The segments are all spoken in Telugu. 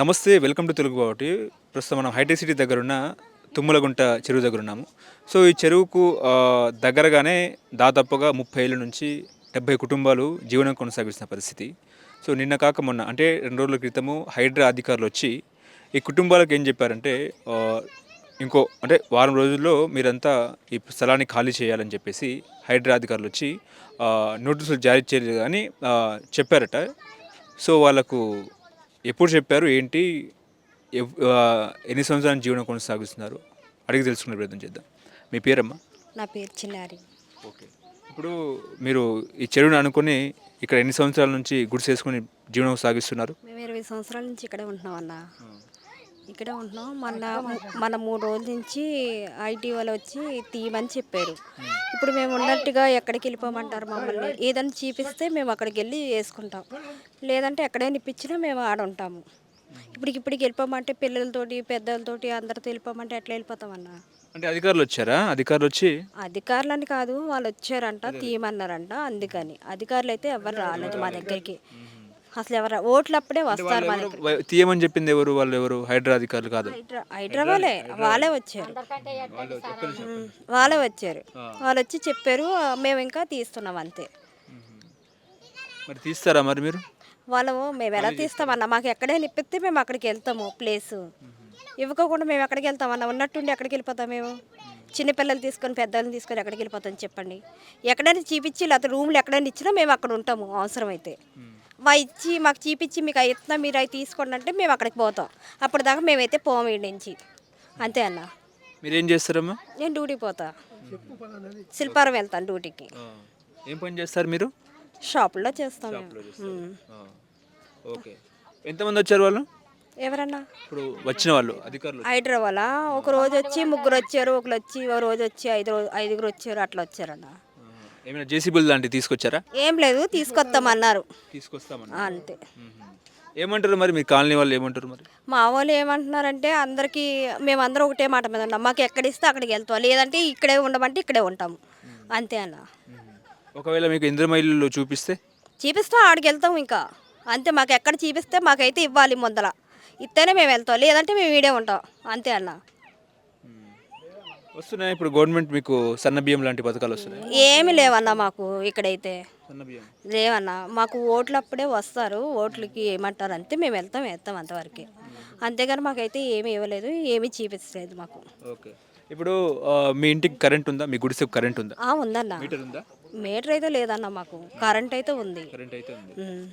నమస్తే వెల్కమ్ టు తెలుగు బావటి. ప్రస్తుతం మనం హైటెక్ సిటీ దగ్గర ఉన్న తుమ్మలగుంట చెరువు దగ్గర ఉన్నాము. సో ఈ చెరువుకు దగ్గరగానే దాదాపుగా ముప్పై ఏళ్ళ నుంచి డెబ్బై కుటుంబాలు జీవనం కొనసాగిస్తున్న పరిస్థితి. సో నిన్న కాక మొన్న అంటే రెండు రోజుల క్రితము హైడ్రా అధికారులు వచ్చి ఈ కుటుంబాలకు ఏం చెప్పారంటే ఇంకో అంటే వారం రోజుల్లో మీరంతా ఈ స్థలాన్ని ఖాళీ చేయాలని చెప్పేసి హైడ్రా అధికారులు వచ్చి నోటీసులు జారీ చేయలేదు కానీ చెప్పారట. సో వాళ్ళకు ఎప్పుడు చెప్పారు ఏంటి? ఎన్ని సంవత్సరాల జీవనం కొనసాగిస్తున్నారు? అడిగి తెలుసుకునే ప్రయత్నం చేద్దాం. మీ పేరమ్మా? నా పేరు చిన్నారి. ఓకే. ఇప్పుడు మీరు ఈ చెరువుని అనుకుని ఇక్కడ ఎన్ని సంవత్సరాల నుంచి గుడిసె వేసుకుని జీవనం సాగిస్తున్నారు? మేము ఇరవై సంవత్సరాల నుంచి ఇక్కడే ఉంటున్నాం అన్న. ఇక్కడే ఉంటున్నాం. మొన్న మన మూడు రోజుల నుంచి ఐటీ వాళ్ళు వచ్చి తీయమని చెప్పారు. ఇప్పుడు మేము ఉన్నట్టుగా ఎక్కడికి వెళ్ళిపోమంటారు మమ్మల్ని? ఏదైనా చూపిస్తే మేము అక్కడికి వెళ్ళి వేసుకుంటాం. లేదంటే ఎక్కడైనా ఇప్పించినా మేము ఆడ ఉంటాము. ఇప్పటికి ఇప్పటికి వెళ్ళిపోమంటే పిల్లలతోటి పెద్దలతోటి అందరితో వెళ్ళిపోమంటే ఎట్లా వెళ్ళిపోతామన్నా అంటే అధికారులు వచ్చారా? అధికారులు వచ్చి అధికారులని కాదు వాళ్ళు వచ్చారంట తీయమన్నారంట అందుకని. అధికారులు అయితే ఎవరు రాలేదు మా దగ్గరికి. అసలు ఎవరు ఓట్లు అప్పుడే వస్తారు మా దగ్గర వై- తీయమని చెప్పింది ఎవరు? వాళ్ళు ఎవరు? హైడ్రా అధికారులు కాదు. హైడ్రా హైదరాబాదే వాళ్ళే వచ్చారు. వాళ్ళే వచ్చారు. వాళ్ళు వచ్చి చెప్పారు మేము ఇంకా తీస్తున్నాం అంతే. మరి తీస్తారా మరి మీరు? వాళ్ళు మేము ఎలా తీస్తామన్నా? మాకు ఎక్కడైనా ఇప్పిస్తే మేము అక్కడికి వెళ్తాము ప్లేస్. ఇవ్వకుండా మేము ఎక్కడికి వెళ్తామన్నా ఉన్నట్టుండి ఎక్కడికి వెళ్ళిపోతాం మేము? చిన్నపిల్లలు తీసుకొని పెద్దలను తీసుకొని ఎక్కడికి వెళ్ళిపోతాం చెప్పండి. ఎక్కడైనా చూపించి లేకపోతే రూమ్లు ఎక్కడైనా ఇచ్చినా మేము అక్కడ ఉంటాము అవసరమైతే. మా ఇచ్చి మాకు చూపించి మీకు అవి ఇస్తున్నా మీరు అవి తీసుకోండి అంటే మేము అక్కడికి పోతాం. అప్పటిదాకా మేమైతే పోము ఈ నుంచి. అంతే అన్న. మీరు ఏం చేస్తారమ్మా? నేను డ్యూటీకి పోతా. శిల్పారం వెళ్తాను డ్యూటీకి. ఏం పని చేస్తారు మీరు? షాపుల్లో చేస్తాం మేము. ఉమ్. ఓకే. ఎంతమంది వచ్చారు వాళ్ళు? ఎవరన్నా? ఇప్పుడు వచ్చిన వాళ్ళు అధికారులు. హైదరాబాద్ ఒక రోజు వచ్చి ముగ్గురు వచ్చారు ఒకరు వచ్చి ఒక రోజు వచ్చి ఐదు రోజు ఐదుగురు వచ్చారు అట్లా వచ్చారన్న. ఏమైనా జేసీబీలు లాంటివి తీసుకొచ్చారా? ఏం లేదు తీసుకొస్తామన్నారు. తీసుకొస్తామని అంతే. ఏమంటారు మరి మీ కాలనీ వాళ్ళు ఏమంటారు మరి? మా వాళ్ళు ఏమంటున్నారంటే అందరికీ మేమందరం ఒకటే మాట మీద ఉన్నాం. మాకు ఎక్కడ ఇస్తే అక్కడికి వెళ్తాం. లేదంటే ఇక్కడే ఉండమంటే ఇక్కడే ఉంటాము అంతే అన్న. ఒకవేళ మీకు ఇంద్రమైలు చూపిస్తే? చూపిస్తాం ఆడికి వెళ్తాం ఇంకా. అంతే మాకు ఎక్కడ చూపిస్తే మాకైతే ఇవ్వాలి ముందల. ఇస్తేనే మేము వెళ్తాం. లేదంటే మేము ఈడే ఉంటాం. అంతే అన్న. వస్తున్నాయి? ఇప్పుడు గవర్నమెంట్ మీకు సన్న బియ్యం లాంటి పథకాలు వస్తున్నాయి? ఏమి లేవన్నా మాకు ఇక్కడైతే. సన్న బియ్యం. లేవన్నా. మాకు ఓట్లు అప్పుడే వస్తారు. ఓట్లకి ఏమంటారు అంతే మేము వెళ్తాం వేస్తాం అంతవరకే. అంతేగాని మాకైతే ఏమీ ఇవ్వలేదు ఏమీ చూపించలేదు మాకు. ఓకే. ఇప్పుడు ఆ, మీ ఇంటికి కరెంట్ ఉందా? మీ గుడిసెకు కరెంట్ ఉందా? ఆ ఉందన్న. మీటర్ ఉందా? మీటర్ అయితే లేదన్న మాకు. కరెంట్ అయితే ఉంది. కరెంట్ అయితే ఉంది. ఉమ్.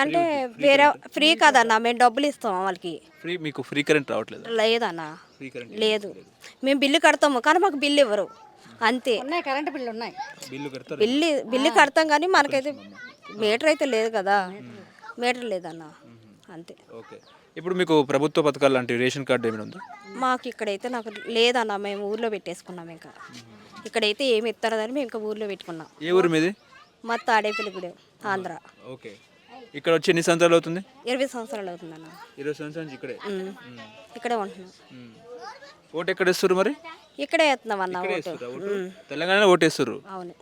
అంటే వేరే ఫ్రీ కాదన్న మేము డబ్బులు ఇస్తాం వాళ్ళకి. ఫ్రీ మీకు ఫ్రీ కరెంట్ రావట్లేదు? లేదన్న. ఫ్రీ కరెంట్ లేదు. మేము బిల్లు కడతాము కానీ మాకు బిల్లు ఇవ్వరు. అంతే. ఉన్నాయి కరెంటు బిల్లు ఉన్నాయి. బిల్లు కడతారు? బిల్లు బిల్లు కడతాం కానీ మనకైతే మీటర్ అయితే లేదు కదా. మీటర్ లేదన్న. అంతే. ఓకే. ఇప్పుడు మీకు ప్రభుత్వ పథకాలు లాంటి రేషన్ కార్డు ఏమైనా ఉందా? మాకు ఇక్కడైతే నాకు లేదన్న మేము ఊర్లో పెట్టేసుకున్నాం ఇంకా. ఇక్కడైతే ఏమి ఇస్తారని మేము ఇంకా ఊర్లో పెట్టుకున్నాం. ఏ ఊరు మీది? మా తాడేపల్లిగూడెం ఆంధ్ర. ఓకే. ఇక్కడ వచ్చి ఎన్ని సంవత్సరాలు అవుతుంది? ఇరవై సంవత్సరాలు అవుతుందన్న. ఇరవై సంవత్సరాల నుంచి ఇక్కడే. ఇక్కడే ఉంటున్నాం. ఓటు ఎక్కడ వేస్తారు మరి? ఇక్కడే వేస్తున్నాం అన్న ఓటు? తెలంగాణలో ఓటేస్తారు అవును.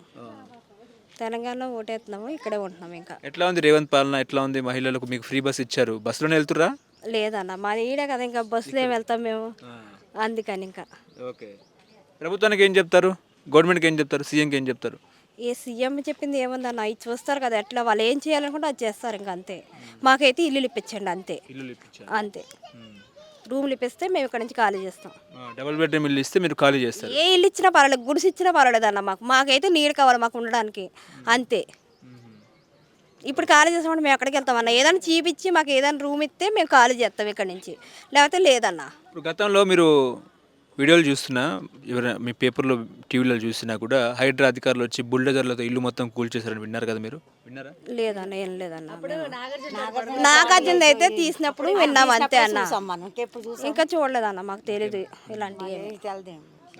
తెలంగాణలో ఓటేస్తున్నాము ఇక్కడే ఉంటున్నాం ఇంకా. ఎట్లా ఉంది రేవంత్ పాలన? ఎట్లా ఉంది మహిళలకు మీకు ఫ్రీ బస్ ఇచ్చారు? బస్సులోనే వెళ్తురా లేదన్న మాది ఈడే కదా ఇంకా బస్సులో ఏం వెళ్తాం మేము. అందుకని ఇంకా. ఓకే. ప్రభుత్వానికి ఏం చెప్తారు? గవర్నమెంట్కి ఏం చెప్తారు? సీఎంకి ఏం చెప్తారు? ఏ సీఎం చెప్పింది ఏముందన్న ఇది చూస్తారు కదా ఎట్లా? వాళ్ళు ఏం చేయాలనుకుంటే అది చేస్తారు ఇంకా అంతే. మాకైతే ఇల్లు ఇప్పించండి అంతే. ఇల్లు అంతే. రూమ్లు ఇప్పిస్తే మేము ఇక్కడ నుంచి ఖాళీ చేస్తాం. డబుల్ బెడ్రూమ్ ఇల్లు ఇస్తే మీరు ఖాళీ చేస్తారు. ఏ ఇల్లు ఇచ్చినా పర్వాలేదు గుడిసి ఇచ్చినా పర్వాలేదు అన్న మాకు. మాకైతే నీడ కావాలి మాకు ఉండడానికి అంతే. ఇప్పుడు ఖాళీ చేస్తామంటే మేము ఎక్కడికి వెళ్తామన్న ఏదైనా చీపిచ్చి మాకు ఏదైనా రూమ్ ఇస్తే మేము ఖాళీ చేస్తాం ఇక్కడ నుంచి. లేకపోతే లేదన్న. ఇప్పుడు గతంలో మీరు వీడియోలు చూస్తున్నా ఎవరైనా మీ పేపర్లో టీవీలో చూసినా కూడా హైడ్రా అధికారులు వచ్చి బుల్డోజర్లతో ఇల్లు మొత్తం కూల్చేశారని విన్నారు కదా మీరు? విన్నారా? లేదన్న ఏం లేదన్న. నాగార్జున అయితే తీసినప్పుడు విన్నాం అంతే అన్న. ఇంకా చూడలేదన్న మాకు తెలియదు ఇలాంటివి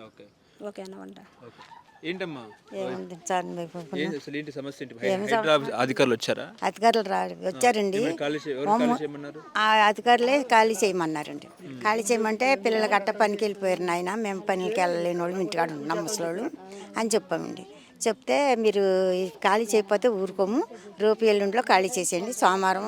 ఓకే. ఓకే అన్న వంట. ఓకే. ఏంటమ్మా? ఏముంది? సార్ మీకు ఏం అసలు ఏంటి సమస్య ఏంటి? హైదరాబాద్ అధికారులు వచ్చారా? అధికారులు రా వచ్చారండి. ఏమైనా ఖాళీ చే- ఎవరు ఖాళీ చేయమన్నారు? ఆ అధికారులే ఖాళీ చేయమన్నారండి. ఖాళీ చేయమంటే పిల్లల గట్ట పనికి వెళ్ళిపోయారు నాయన. మేము పనికి వెళ్ళలేని వాళ్ళు ఇంటికాడ ఉంటున్నాం ముసలోళ్ళు అని చెప్పామండి. చెప్తే మీరు ఖాళీ చేయకపోతే ఊరుకోము. రేపు ఎల్లుండిలో ఖాళీ చేసేయండి. సోమవారం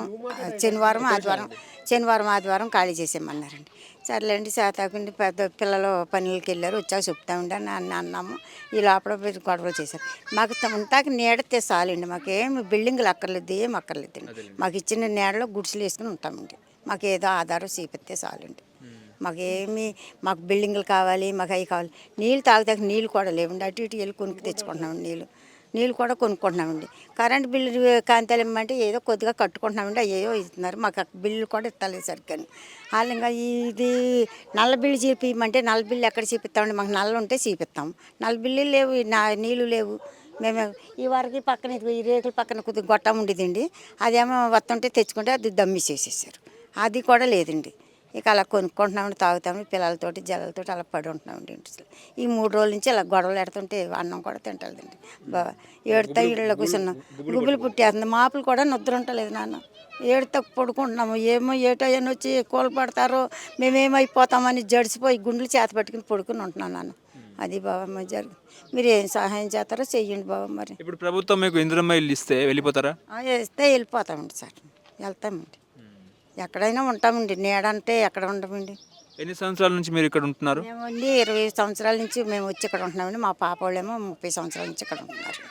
శనివారం ఆదివారం శనివారం ఆదివారం ఖాళీ చేసేయమన్నారండి. సర్లేండి శాతాకుండి పెద్ద పిల్లలు పనులకి వెళ్ళారు వచ్చాక చెప్తామండి అని అన్న అన్నాము. ఈ లోపల మీరు గొడవలు చేశారు. మాకు ఉంటాక నీడతే చాలండి. మాకేం బిల్డింగ్లు అక్కర్లేదు ఏం అక్కర్లేదండి. మాకు ఇచ్చిన నీడలో గుడిసెలు వేసుకుని ఉంటామండి. మాకు ఏదో ఆధారం చూపిస్తే చాలండి. మాకేమి మాకు బిల్డింగ్లు కావాలి మాకు అవి కావాలి. నీళ్ళు తాగితే నీళ్ళు కూడా లేవండి. అటు ఇటు వెళ్ళి కొనుక్కు తెచ్చుకుంటున్నామండి నీళ్ళు. నీళ్ళు కూడా కొనుక్కుంటున్నామండి. కరెంట్ బిల్లు కాంతాలు ఇమ్మంటే ఏదో కొద్దిగా కట్టుకుంటున్నామండి అయ్యో ఇస్తున్నారు. మాకు బిల్లు కూడా ఇస్తలేదు సరిగ్గా వాళ్ళు ఇంకా ఇది నల్ల బిల్లు చూపించమంటే నల్ల బిల్లు ఎక్కడ చూపిస్తామండి? మాకు నల్ల ఉంటే చూపిస్తాం. నల్ల బిల్లు లేవు నా నీళ్ళు లేవు. మేము ఈ వరకు పక్కన ఈ రేకుల పక్కన కొద్దిగా గొట్టం ఉండేదండి. అదేమో వస్తుంటే తెచ్చుకుంటే అది దమ్మిసేసేసారు. అది కూడా లేదండి. ఇక అలా కొనుక్కుంటున్నామండి తాగుతామండి పిల్లలతోటి జల్లలతోటి అలా పడి ఉంటున్నామండి ఇంట్లో ఈ మూడు రోజుల నుంచి అలా గొడవలు ఎడుతుంటే అన్నం కూడా తింటలేదండి. బాగా ఏడుతా ఇళ్ళలో కూర్చున్నాం. గుబులు పుట్టేస్తుంది. మాపులు కూడా నిద్ర ఉంటలేదు నాన్న. ఏడుతా పడుకుంటున్నాము. ఏమో ఏటో వచ్చి కూల పడతారో మేమేమైపోతామని జడిసిపోయి గుండెలు చేత పట్టుకుని పడుకుని ఉంటున్నాను నాన్న. అది బాబా మరి జరుగు. మీరు ఏం సహాయం చేస్తారో చెయ్యండి బాబా మరి. ఇప్పుడు ప్రభుత్వం మీకు ఇందిరమ్మ ఇల్లు ఇస్తే వెళ్ళిపోతారా? ఆ, వేస్తే వెళ్ళిపోతామండి సార్. వెళ్తామండి. ఎక్కడైనా ఉంటామండి. నీడంటే ఎక్కడ ఉండమండి. ఎన్ని సంవత్సరాల నుంచి మీరు ఇక్కడ ఉంటున్నారు? మేము ఉండి ఇరవై సంవత్సరాల నుంచి మేము వచ్చి ఇక్కడ ఉంటున్నామండి. మా పాప వాళ్ళేమో ముప్పై సంవత్సరాల నుంచి ఇక్కడ ఉంటున్నారు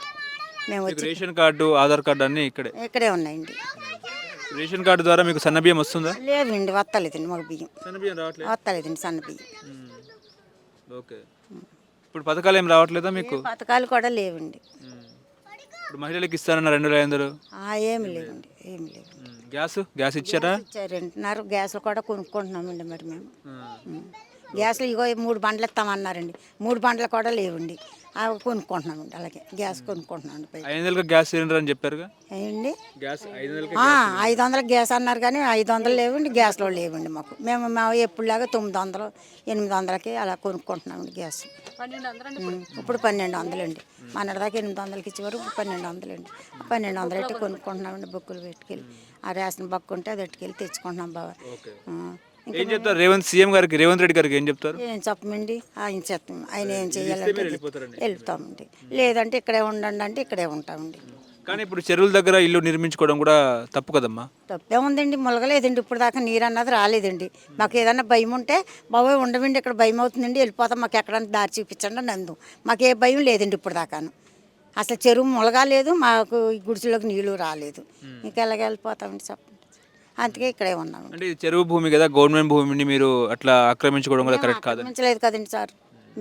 మేము వచ్చి రేషన్ కార్డు ఆధార్ కార్డు అన్నీ ఇక్కడే? ఇక్కడే ఉన్నాయండి. రేషన్ కార్డు ద్వారా మీకు సన్న బియ్యం వస్తుందా? లేవండి వస్తలేదండి మాకు బియ్యం. సన్న బియ్యం రావట్లేదు? వస్తలేదండి సన్న బియ్యం. ఓకే. ఇప్పుడు పథకాలు ఏం రావట్లేదా మీకు? పథకాలు కూడా లేవండి. ఇప్పుడు మహిళలకు ఇస్తారన్న రెండు వేల ఐదు వందలు? ఆ, ఏమి లేవండి ఏమి లేవు మ్మ్. గ్యాస్? గ్యాస్ ఇచ్చారా? ఇచ్చారంటున్నారు గ్యాస్లు కూడా కొనుక్కుంటున్నామండి మరి మేము. మ్మ్. గ్యాస్లు ఇగో మూడు బండ్లు ఇస్తామన్నారండి. మూడు బండ్లు కూడా లేవండి. అవి కొనుక్కుంటున్నామండి అలాగే. గ్యాస్ కొనుక్కుంటున్నామండి ఐదు వందలకు గ్యాస్ సిలిండర్ అని చెప్పారుగా? గ్యాస్ ఐదు వందలకి గ్యాస్ అన్నారు కానీ ఐదు వందలు లేవండి గ్యాస్లో లేవండి మాకు. మేము మా ఎప్పుడులాగా తొమ్మిది వందలు ఎనిమిది వందలకి అలా కొనుక్కుంటున్నామండి గ్యాస్. ఇప్పుడు? పన్నెండు వందలండి. మొన్నటిదాకా ఎనిమిది వందలకి ఇచ్చేవారు ఇప్పుడు పన్నెండు వందలండి. ఆ పన్నెండు వందలు అయితే కొనుక్కుంటున్నామండి బుక్కులు పెట్టుకెళ్ళి. ఆ రేషన్ బుక్ ఉంటే అది పెట్టుకెళ్ళి తెచ్చుకుంటున్నాం బాబా. ఏం చెప్తారు? రేవంత్ సీఎం గారికి రేవంత్ రెడ్డి గారికి ఏం చెప్తారు? ఏం చెప్పమండి? ఆయన చెప్తాం ఆయన ఏం చేయాలంటే. వెళ్తామండి. లేదంటే ఇక్కడే ఉండండి అంటే ఇక్కడే ఉంటామండి. కానీ ఇప్పుడు చెరువుల దగ్గర ఇల్లు నిర్మించుకోవడం కూడా తప్పు కదమ్మా? తప్పే ఉందండి. ములగలేదండి. ఇప్పుడు దాకా నీరు అన్నది రాలేదండి. మాకు ఏదన్నా భయం ఉంటే బాబోయ్ ఉండమండి ఇక్కడ భయం అవుతుందండి వెళ్ళిపోతాం. మాకు ఎక్కడన్నా దారి చూపించండి అని అందు మాకు ఏ భయం లేదండి ఇప్పుడు దాకాను అసలు చెరువు ములగాలేదు. మాకు ఈ గుడిసెలోకి నీళ్ళు రాలేదు. ఇంకా ఎలాగ వెళ్ళిపోతామండి చెప్పండి. అందుకే ఇక్కడే ఉన్నామండి అంటే ఇది చెరువు భూమి కదా గవర్నమెంట్ భూమిని మీరు అట్లా ఆక్రమించుకోవడం కూడా కరెక్ట్ కాదు? ఆక్రమించలేదు కదండి సార్.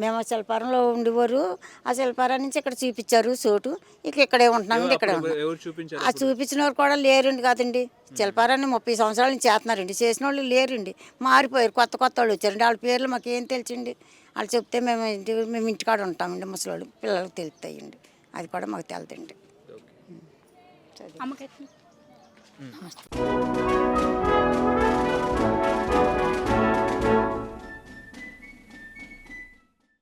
మేము ఆ శిల్పారంలో ఉండేవారు ఆ శిల్పారం నుంచి ఇక్కడ చూపించారు చోటు. ఇక ఇక్కడే ఉంటున్నామండి ఇక్కడే ఉంటున్నాం ఎవరు చూపించారు ఆ చూపించిన వారు కూడా లేరండి కదండి. శిల్పారాన్ని ముప్పై సంవత్సరాల నుంచి చేస్తున్నారండి. చేసిన వాళ్ళు లేరండి. మారిపోయారు. కొత్త కొత్త వాళ్ళు వచ్చారండి. వాళ్ళ పేర్లు మాకు ఏం తెలిసిండి. వాళ్ళు చెప్తే మేము ఇంటి మేము ఇంటికాడ ఉంటామండి ముసలోళ్ళు. పిల్లలకు తెలుస్తాయండి. అది కూడా మాకు తెలుదండి. అమ్మకి